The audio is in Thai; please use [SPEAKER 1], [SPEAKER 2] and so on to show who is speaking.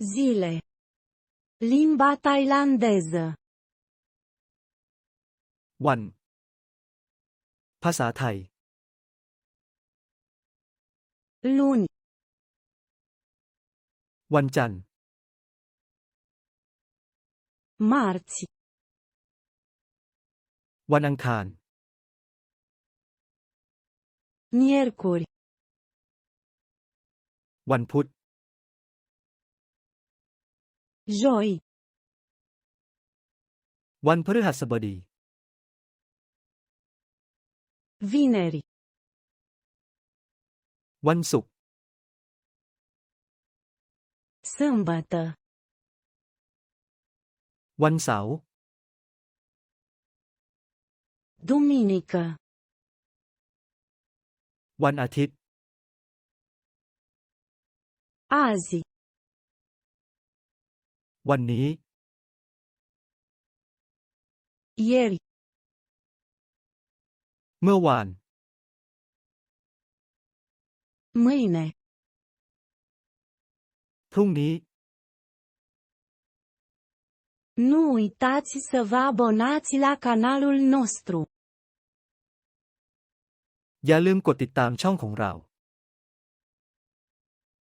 [SPEAKER 1] Zile. Limba tailandeză.
[SPEAKER 2] วัน ภาษาไทย
[SPEAKER 1] Luni.
[SPEAKER 2] วันจันทร์
[SPEAKER 1] Marți.
[SPEAKER 2] วันอังคาร
[SPEAKER 1] Miercuri.
[SPEAKER 2] วันพุธ
[SPEAKER 1] Joi.
[SPEAKER 2] วันพฤหัสบดี
[SPEAKER 1] Vineri.
[SPEAKER 2] วันศุกร์
[SPEAKER 1] Sâmbătă.
[SPEAKER 2] วันเสาร์
[SPEAKER 1] Duminică.
[SPEAKER 2] วันอาทิตย์
[SPEAKER 1] Azi.
[SPEAKER 2] วันนี้
[SPEAKER 1] Ieri.
[SPEAKER 2] เมื่อวาน
[SPEAKER 1] Mâine.
[SPEAKER 2] พรุ่งนี้
[SPEAKER 1] Nu uitați să vă abonați la canalul nostru.
[SPEAKER 2] อย่าลืมกดติดตามช่องของเรา